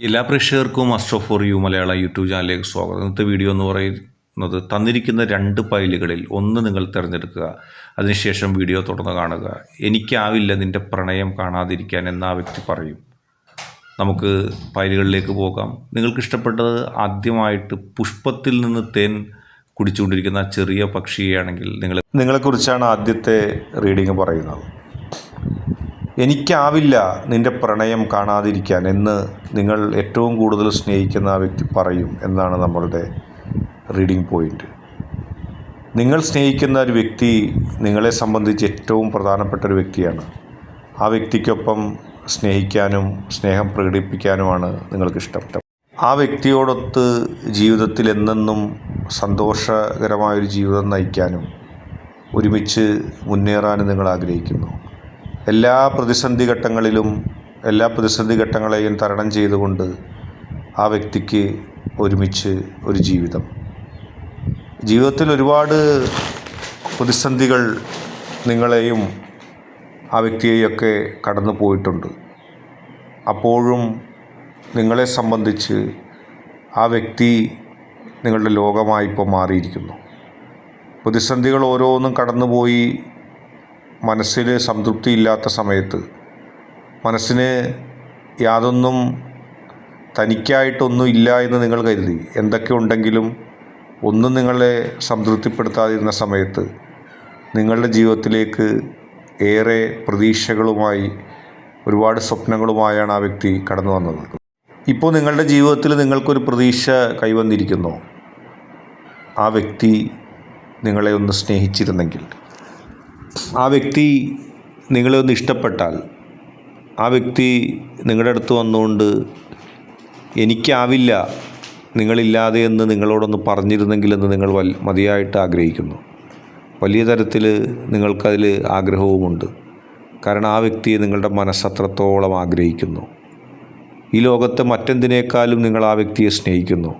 എല്ലാ പ്രേക്ഷകർക്കും astro for you Malayala YouTube ചാനലിലേക്ക് സ്വാഗതം. ഇന്നത്തെ വീഡിയോ എന്ന് പറയുന്നത് തന്നിരിക്കുന്ന രണ്ട് ഫയലുകളിൽ ഒന്ന് നിങ്ങൾ തിരഞ്ഞെടുക്കുക അതിനുശേഷം വീഡിയോ തുടർന്ന് കാണുക. എനിക്കാവില്ല നിന്റെ പ്രണയം കാണാതിരിക്കാൻ എന്ന് ആ വ്യക്തി പറയും. നമുക്ക് ഫയലുകളിലേക്ക് പോകാം. നിങ്ങൾക്ക് ഇഷ്ടപ്പെട്ടത് ആദ്യമായിട്ട് പുഷ്പത്തിൽ നിന്ന് തേൻ കുടിച്ചുകൊണ്ടിരിക്കുന്ന ചെറിയ പക്ഷിയാണെങ്കിൽ നിങ്ങൾ നിങ്ങളെക്കുറിച്ചാണ് ആദ്യത്തെ റീഡിങ് പറയുന്നത്. എനിക്കാവില്ല നിന്റെ പ്രണയം കാണാതിരിക്കാൻ എന്ന് നിങ്ങൾ ഏറ്റവും കൂടുതൽ സ്നേഹിക്കുന്ന ആ വ്യക്തി പറയും എന്നാണ് നമ്മളുടെ റീഡിംഗ് പോയിന്റ് നിങ്ങൾ സ്നേഹിക്കുന്ന ഒരു വ്യക്തി നിങ്ങളെ സംബന്ധിച്ച് ഏറ്റവും പ്രധാനപ്പെട്ട ഒരു വ്യക്തിയാണ്. ആ വ്യക്തിക്കൊപ്പം സ്നേഹിക്കാനും സ്നേഹം പ്രകടിപ്പിക്കാനുമാണ് നിങ്ങൾക്കിഷ്ടം. ആ വ്യക്തിയോടൊത്ത് ജീവിതത്തിൽ എന്നെന്നും സന്തോഷകരമായൊരു ജീവിതം നയിക്കാനും ഒരുമിച്ച് മുന്നേറാനും നിങ്ങൾ ആഗ്രഹിക്കുന്നു. എല്ലാ പ്രതിസന്ധി ഘട്ടങ്ങളിലും എല്ലാ പ്രതിസന്ധി ഘട്ടങ്ങളെയും തരണം ചെയ്തുകൊണ്ട് ആ വ്യക്തിക്ക് ഒരുമിച്ച് ഒരു ജീവിതം. ജീവിതത്തിൽ ഒരുപാട് പ്രതിസന്ധികൾ നിങ്ങളെയും ആ വ്യക്തിയെയൊക്കെ കടന്നു പോയിട്ടുണ്ട്. അപ്പോഴും നിങ്ങളെ സംബന്ധിച്ച് ആ വ്യക്തി നിങ്ങളുടെ ലോകമായി ഇപ്പോൾ മാറിയിരിക്കുന്നു. പ്രതിസന്ധികൾ ഓരോന്നും കടന്നുപോയി മനസ്സിൽ സംതൃപ്തിയില്ലാത്ത സമയത്ത് മനസ്സിന് യാതൊന്നും തനിക്കായിട്ടൊന്നും ഇല്ല എന്ന് നിങ്ങൾ കരുതി. എന്തൊക്കെ ഉണ്ടെങ്കിലും ഒന്നും നിങ്ങളെ സംതൃപ്തിപ്പെടുത്താതിരുന്ന സമയത്ത് നിങ്ങളുടെ ജീവിതത്തിലേക്ക് ഏറെ പ്രതീക്ഷകളുമായി ഒരുപാട് സ്വപ്നങ്ങളുമായാണ് ആ വ്യക്തി കടന്നു വന്നത്. ഇപ്പോൾ നിങ്ങളുടെ ജീവിതത്തിൽ നിങ്ങൾക്കൊരു പ്രതീക്ഷ കൈവന്നിരിക്കുന്നു. ആ വ്യക്തി നിങ്ങളെ ഒന്ന് സ്നേഹിച്ചിരുന്നെങ്കിൽ. ആ വ്യക്തി നിങ്ങളെ ഒന്ന് ഇഷ്ടപ്പെട്ടാൽ ആ വ്യക്തി നിങ്ങളുടെ അടുത്ത് വന്നുകൊണ്ട് എനിക്കാവില്ല നിങ്ങളില്ലാതെ എന്ന് നിങ്ങളോടൊന്ന് പറഞ്ഞിരുന്നെങ്കിലെന്ന് നിങ്ങൾ വൽ മതിയായിട്ട് ആഗ്രഹിക്കുന്നു. വലിയ തരത്തിൽ നിങ്ങൾക്കതിൽ ആഗ്രഹവുമുണ്ട്. കാരണം ആ വ്യക്തിയെ നിങ്ങളുടെ മനസ്സത്രത്തോളം ആഗ്രഹിക്കുന്നു. ഈ ലോകത്തെ മറ്റെന്തിനേക്കാളും നിങ്ങൾ ആ വ്യക്തിയെ സ്നേഹിക്കുന്നു.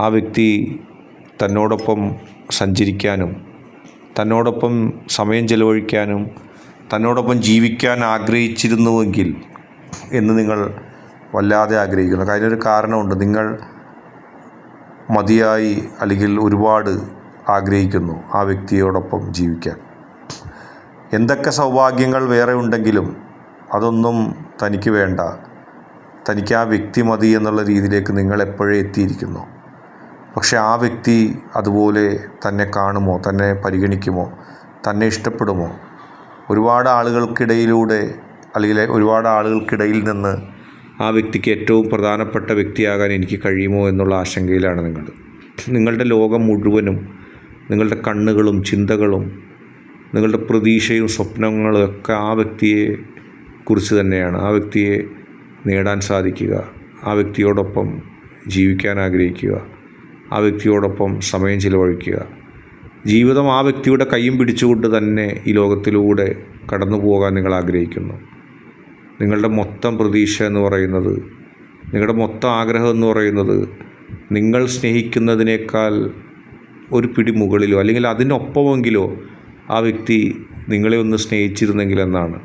ആ വ്യക്തി തന്നോടൊപ്പം സഞ്ചരിക്കാനും തന്നോടൊപ്പം സമയം ചെലവഴിക്കാനും തന്നോടൊപ്പം ജീവിക്കാൻ ആഗ്രഹിച്ചിരുന്നുവെങ്കിൽ എന്ന് നിങ്ങൾ വല്ലാതെ ആഗ്രഹിക്കുന്നു. അതിനൊരു കാരണമുണ്ട്. നിങ്ങൾ മതിയായി അല്ലെങ്കിൽ ഒരുപാട് ആഗ്രഹിക്കുന്നു ആ വ്യക്തിയോടൊപ്പം ജീവിക്കാൻ. എന്തൊക്കെ സൗഭാഗ്യങ്ങൾ വേറെ ഉണ്ടെങ്കിലും അതൊന്നും തനിക്ക് വേണ്ട. തനിക്ക് ആ വ്യക്തി മതി എന്നുള്ള രീതിയിലേക്ക് നിങ്ങൾ എപ്പോഴേ എത്തിയിരിക്കുന്നു. പക്ഷെ ആ വ്യക്തി അതുപോലെ തന്നെ കാണുമോ തന്നെ പരിഗണിക്കുമോ തന്നെ ഇഷ്ടപ്പെടുമോ? ഒരുപാട് ആളുകൾക്കിടയിലൂടെ അല്ലെങ്കിൽ ഒരുപാട് ആളുകൾക്കിടയിൽ നിന്ന് ആ വ്യക്തിക്ക് ഏറ്റവും പ്രധാനപ്പെട്ട വ്യക്തിയാകാൻ എനിക്ക് കഴിയുമോ എന്നുള്ള ആശങ്കയിലാണ് നിങ്ങൾ നിങ്ങളുടെ ലോകം മുഴുവനും നിങ്ങളുടെ കണ്ണുകളും ചിന്തകളും നിങ്ങളുടെ പ്രതീക്ഷയും സ്വപ്നങ്ങളും ഒക്കെ ആ വ്യക്തിയെ കുറിച്ച് തന്നെയാണ്. ആ വ്യക്തിയെ നേടാൻ സാധിക്കുക ആ വ്യക്തിയോടൊപ്പം ജീവിക്കാൻ ആഗ്രഹിക്കുക. ആ വ്യക്തിയോടൊപ്പം സമയം ചിലവഴിക്കുക. ജീവിതം ആ വ്യക്തിയുടെ കൈയും പിടിച്ചുകൊണ്ട് തന്നെ ഈ ലോകത്തിലൂടെ കടന്നു പോകാൻ നിങ്ങൾ ആഗ്രഹിക്കുന്നു. നിങ്ങളുടെ മൊത്തം പ്രതീക്ഷ എന്ന് പറയുന്നത് നിങ്ങളുടെ മൊത്തം ആഗ്രഹം എന്ന് പറയുന്നത് നിങ്ങൾ സ്നേഹിക്കുന്നതിനേക്കാൾ ഒരു പിടി മുകളിലോ അല്ലെങ്കിൽ അതിനൊപ്പമെങ്കിലോ ആ വ്യക്തി നിങ്ങളെ ഒന്ന് സ്നേഹിച്ചിരുന്നെങ്കിൽ എന്നാണ്.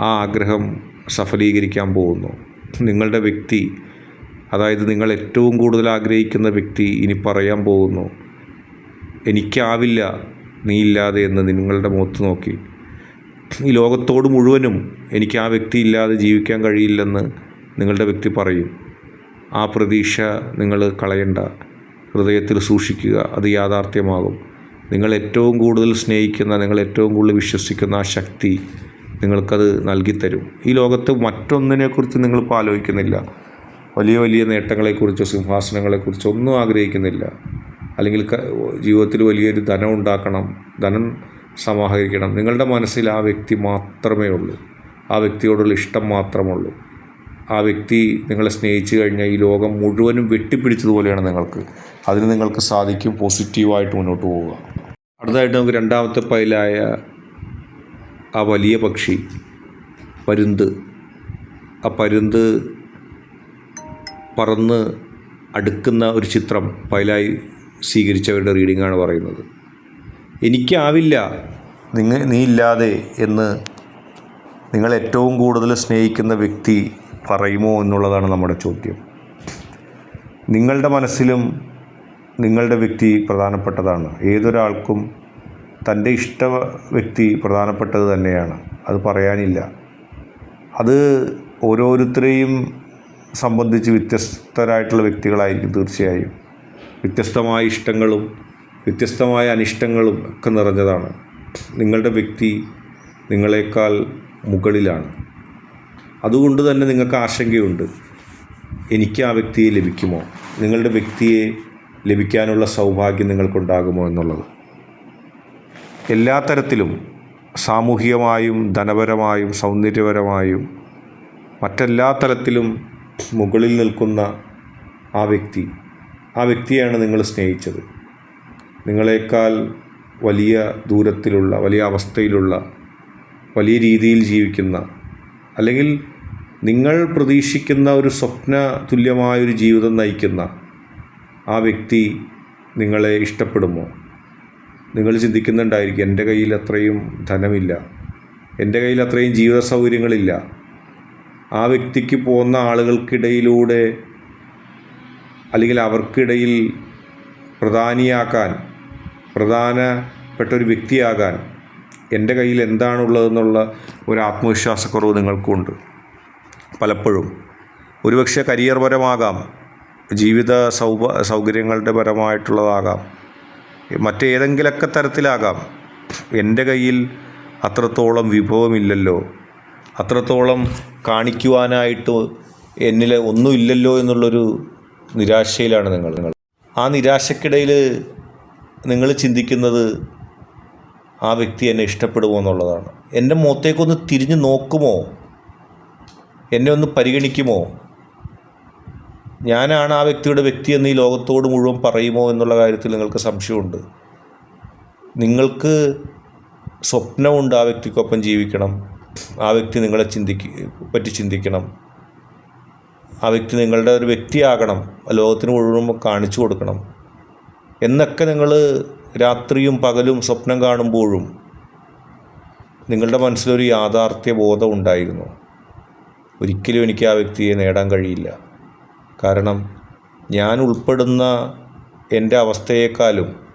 ആ ആഗ്രഹം സഫലീകരിക്കാൻ പോകുന്നു. നിങ്ങളുടെ വ്യക്തി അതായത് നിങ്ങൾ ഏറ്റവും കൂടുതൽ ആഗ്രഹിക്കുന്ന വ്യക്തി ഇനി പറയാൻ പോകുന്നു എനിക്കാവില്ല നീ ഇല്ലാതെ എന്ന് നിങ്ങളുടെ മുഖത്ത് നോക്കി. ഈ ലോകത്തോട് മുഴുവനും എനിക്ക് ആ വ്യക്തി ഇല്ലാതെ ജീവിക്കാൻ കഴിയില്ലെന്ന് നിങ്ങളുടെ വ്യക്തി പറയും. ആ പ്രതീക്ഷ നിങ്ങൾ കളയണ്ട. ഹൃദയത്തിൽ സൂക്ഷിക്കുക അത് യാഥാർത്ഥ്യമാകും. നിങ്ങൾ ഏറ്റവും കൂടുതൽ സ്നേഹിക്കുന്ന നിങ്ങൾ ഏറ്റവും കൂടുതൽ വിശ്വസിക്കുന്ന ആ ശക്തി നിങ്ങൾക്കത് നൽകിത്തരും. ഈ ലോകത്ത് മറ്റൊന്നിനെക്കുറിച്ച് നിങ്ങളിപ്പോൾ ആലോചിക്കുന്നില്ല. വലിയ വലിയ നേട്ടങ്ങളെക്കുറിച്ചോ സിംഹാസനങ്ങളെക്കുറിച്ചോ ഒന്നും ആഗ്രഹിക്കുന്നില്ല. അല്ലെങ്കിൽ ജീവിതത്തിൽ വലിയൊരു ധനം ഉണ്ടാക്കണം ധനം സമാഹരിക്കണം. നിങ്ങളുടെ മനസ്സിൽ ആ വ്യക്തി മാത്രമേ ഉള്ളൂ. ആ വ്യക്തിയോടുള്ള ഇഷ്ടം മാത്രമുള്ളൂ. ആ വ്യക്തി നിങ്ങളെ സ്നേഹിച്ചു കഴിഞ്ഞാൽ ഈ ലോകം മുഴുവനും വെട്ടിപ്പിടിച്ചതുപോലെയാണ് നിങ്ങൾക്ക്. അതിന് നിങ്ങൾക്ക് സാധിക്കും പോസിറ്റീവായിട്ട് മുന്നോട്ട് പോവുക. അടുത്തതായിട്ട് നമുക്ക് രണ്ടാമത്തെ പൈലായ ആ വലിയ പക്ഷി പരുന്ത്. ആ പരുന്ത് പറന്ന് അടുക്കുന്ന ഒരു ചിത്രം പൈലായി സ്വീകരിച്ചവരുടെ റീഡിങ്ങാണ് പറയുന്നത്. എനിക്കാവില്ല നിങ്ങൾ നീ ഇല്ലാതെ എന്ന് നിങ്ങൾ ഏറ്റവും കൂടുതൽ സ്നേഹിക്കുന്ന വ്യക്തി പറയുമോ എന്നുള്ളതാണ് നമ്മുടെ ചോദ്യം. നിങ്ങളുടെ മനസ്സിലും നിങ്ങളുടെ വ്യക്തി പ്രധാനപ്പെട്ടതാണ്. ഏതൊരാൾക്കും തന്റെ ഇഷ്ട വ്യക്തി പ്രധാനപ്പെട്ടത് തന്നെയാണ്. അത് പറയാനില്ല. അത് ഓരോരുത്തരെയും സംബന്ധിച്ച് വ്യത്യസ്തരായിട്ടുള്ള വ്യക്തികളായിരിക്കും തീർച്ചയായും. വ്യത്യസ്തമായ ഇഷ്ടങ്ങളും വ്യത്യസ്തമായ അനിഷ്ടങ്ങളും ഒക്കെ നിറഞ്ഞതാണ്. നിങ്ങളുടെ വ്യക്തി നിങ്ങളെക്കാൾ മുകളിലാണ്. അതുകൊണ്ട് തന്നെ നിങ്ങൾക്ക് ആശങ്കയുണ്ട്. എനിക്ക് ആ വ്യക്തിയെ ലഭിക്കുമോ? നിങ്ങളുടെ വ്യക്തിയെ ലഭിക്കാനുള്ള സൗഭാഗ്യം നിങ്ങൾക്കുണ്ടാകുമോ എന്നുള്ളത്. എല്ലാ തരത്തിലും സാമൂഹികമായും ധനപരമായും സൗന്ദര്യപരമായും മറ്റെല്ലാ തലത്തിലും മുകളിൽ നിൽക്കുന്ന ആ വ്യക്തി ആ വ്യക്തിയാണ് നിങ്ങൾ സ്നേഹിച്ചത്. നിങ്ങളെക്കാൾ വലിയ ദൂരത്തിലുള്ള വലിയ അവസ്ഥയിലുള്ള വലിയ രീതിയിൽ ജീവിക്കുന്ന അല്ലെങ്കിൽ നിങ്ങൾ പ്രതീക്ഷിക്കുന്ന ഒരു സ്വപ്ന തുല്യമായൊരു ജീവിതം നയിക്കുന്ന ആ വ്യക്തി നിങ്ങളെ ഇഷ്ടപ്പെടുമോ? നിങ്ങൾ ചിന്തിക്കുന്നുണ്ടായിരിക്കും എന്റെ കയ്യിൽ അത്രയും ധനമില്ല. എന്റെ കയ്യിൽ അത്രയും ജീവിത സൗകര്യങ്ങളില്ല ആ വ്യക്തിക്ക് പോകുന്ന ആളുകൾക്കിടയിലൂടെ അല്ലെങ്കിൽ അവർക്കിടയിൽ പ്രധാനിയാക്കാൻ പ്രധാനപ്പെട്ട ഒരു വ്യക്തിയാകാൻ എന്റെ കയ്യിൽ എന്താണുള്ളതെന്നുള്ള ഒരു ആത്മവിശ്വാസക്കുറവ് നിങ്ങൾക്കുണ്ട്. പലപ്പോഴും. ഒരുപക്ഷെ കരിയർ പരമാകാം ജീവിത സൗഭ സൗകര്യങ്ങളുടെ പരമായിട്ടുള്ളതാകാം മറ്റേതെങ്കിലൊക്കെ തരത്തിലാകാം. എന്റെ കയ്യിൽ അത്രത്തോളം വിഭവമില്ലല്ലോ. അത്രത്തോളം കാണിക്കുവാനായിട്ട് എന്നിൽ ഒന്നുമില്ലല്ലോ എന്നുള്ളൊരു നിരാശയിലാണ് നിങ്ങൾ. നിങ്ങൾ ആ നിരാശക്കിടയിൽ നിങ്ങൾ ചിന്തിക്കുന്നത് ആ വ്യക്തി എന്നെ ഇഷ്ടപ്പെടുമോ എന്നുള്ളതാണ്. എന്റെ മുഖത്തേക്കൊന്ന് തിരിഞ്ഞു നോക്കുമോ? എന്നെ ഒന്ന് പരിഗണിക്കുമോ? ഞാനാണ് ആ വ്യക്തിയുടെ വ്യക്തി എന്ന് ഈ ലോകത്തോട് മുഴുവൻ പറയുമോ എന്നുള്ള കാര്യത്തിൽ നിങ്ങൾക്ക് സംശയമുണ്ട്. നിങ്ങൾക്ക് സ്വപ്നമുണ്ട് ആ വ്യക്തിക്കൊപ്പം ജീവിക്കണം. ആ വ്യക്തി നിങ്ങളെ ചിന്തിക്ക് പറ്റി ചിന്തിക്കണം. ആ വ്യക്തി നിങ്ങളുടെ ഒരു വ്യക്തിയാകണം. ലോകത്തിന് മുഴുവൻ കാണിച്ചു കൊടുക്കണം. എന്നൊക്കെ നിങ്ങൾ രാത്രിയും പകലും സ്വപ്നം കാണുമ്പോഴും നിങ്ങളുടെ മനസ്സിലൊരു യാഥാർത്ഥ്യ ബോധം ഉണ്ടായിരുന്നു. ഒരിക്കലും എനിക്ക് ആ വ്യക്തിയെ നേടാൻ കഴിയില്ല. കാരണം ഞാൻ ഉൾപ്പെടുന്ന എന്റെ അവസ്ഥയേക്കാളും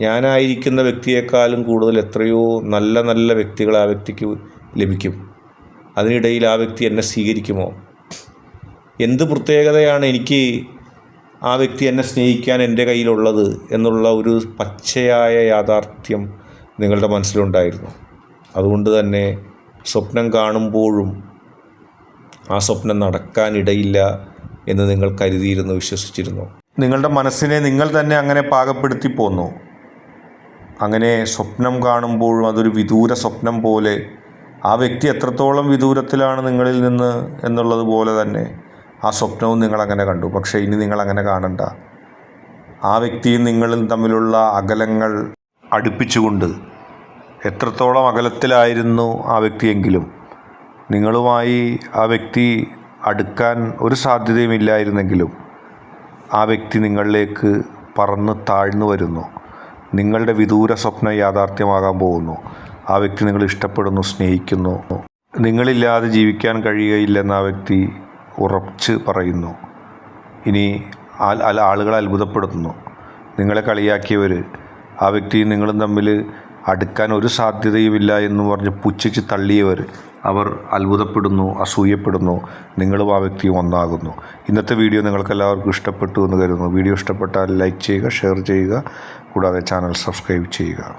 ഞാനായിരിക്കുന്ന വ്യക്തിയേക്കാളും കൂടുതൽ എത്രയോ നല്ല നല്ല വ്യക്തികൾ ആ വ്യക്തിക്ക് ലഭിക്കും. അതിനിടയിൽ ആ വ്യക്തി എന്നെ സ്വീകരിക്കുമോ? എന്ത് പ്രത്യേകതയാണ് എനിക്ക് ആ വ്യക്തി എന്നെ സ്നേഹിക്കാൻ എന്റെ കയ്യിലുള്ളത് എന്നുള്ള ഒരു പച്ചയായ യാഥാർത്ഥ്യം നിങ്ങളുടെ മനസ്സിലുണ്ടായിരുന്നു. അതുകൊണ്ട് തന്നെ സ്വപ്നം കാണുമ്പോഴും ആ സ്വപ്നം നടക്കാനിടയില്ല എന്ന് നിങ്ങൾ കരുതിയിരുന്നു വിശ്വസിച്ചിരുന്നു. നിങ്ങളുടെ മനസ്സിനെ നിങ്ങൾ തന്നെ അങ്ങനെ പാകപ്പെടുത്തി പോന്നു. അങ്ങനെ സ്വപ്നം കാണുമ്പോഴും അതൊരു വിദൂര സ്വപ്നം പോലെ ആ വ്യക്തി എത്രത്തോളം വിദൂരത്തിലാണ് നിങ്ങളിൽ നിന്ന് എന്നുള്ളത് പോലെ തന്നെ ആ സ്വപ്നവും നിങ്ങളങ്ങനെ കണ്ടു. പക്ഷേ ഇനി നിങ്ങളങ്ങനെ കാണണ്ട. ആ വ്യക്തിയും നിങ്ങളും തമ്മിലുള്ള അകലങ്ങൾ അടുപ്പിച്ചുകൊണ്ട് എത്രത്തോളം അകലത്തിലായിരുന്നു ആ വ്യക്തിയെങ്കിലും നിങ്ങളുമായി ആ വ്യക്തി അടുക്കാൻ ഒരു സാധ്യതയുമില്ലായിരുന്നെങ്കിലും ആ വ്യക്തി നിങ്ങളിലേക്ക് പറന്ന് താഴ്ന്നു വരുന്നു. നിങ്ങളുടെ വിദൂര സ്വപ്നം യാഥാർത്ഥ്യമാകാൻ പോകുന്നു. ആ വ്യക്തി നിങ്ങൾ ഇഷ്ടപ്പെടുന്നു സ്നേഹിക്കുന്നു. നിങ്ങളില്ലാതെ ജീവിക്കാൻ കഴിയുകയില്ലെന്ന് ആ വ്യക്തി ഉറച്ച് പറയുന്നു. ഇനി ആ- ആ- ആളുകൾ അത്ഭുതപ്പെടുത്തുന്നു. നിങ്ങളെ കളിയാക്കിയവർ ആ വ്യക്തിയും നിങ്ങളും തമ്മിൽ അടുക്കാൻ ഒരു സാധ്യതയുമില്ല എന്ന് പറഞ്ഞ് പുച്ഛിച്ച് തള്ളിയവർ അവർ അത്ഭുതപ്പെടുന്നു അസൂയപ്പെടുന്നു നിങ്ങളും ആ വ്യക്തിയും ഒന്നാകുന്നു. ഇന്നത്തെ വീഡിയോ നിങ്ങൾക്കെല്ലാവർക്കും ഇഷ്ടപ്പെട്ടു എന്ന് കരുതുന്നു. വീഡിയോ ഇഷ്ടപ്പെട്ടാൽ ലൈക്ക് ചെയ്യുക ഷെയർ ചെയ്യുക കൂടാതെ ചാനൽ സബ്സ്ക്രൈബ് ചെയ്യുക.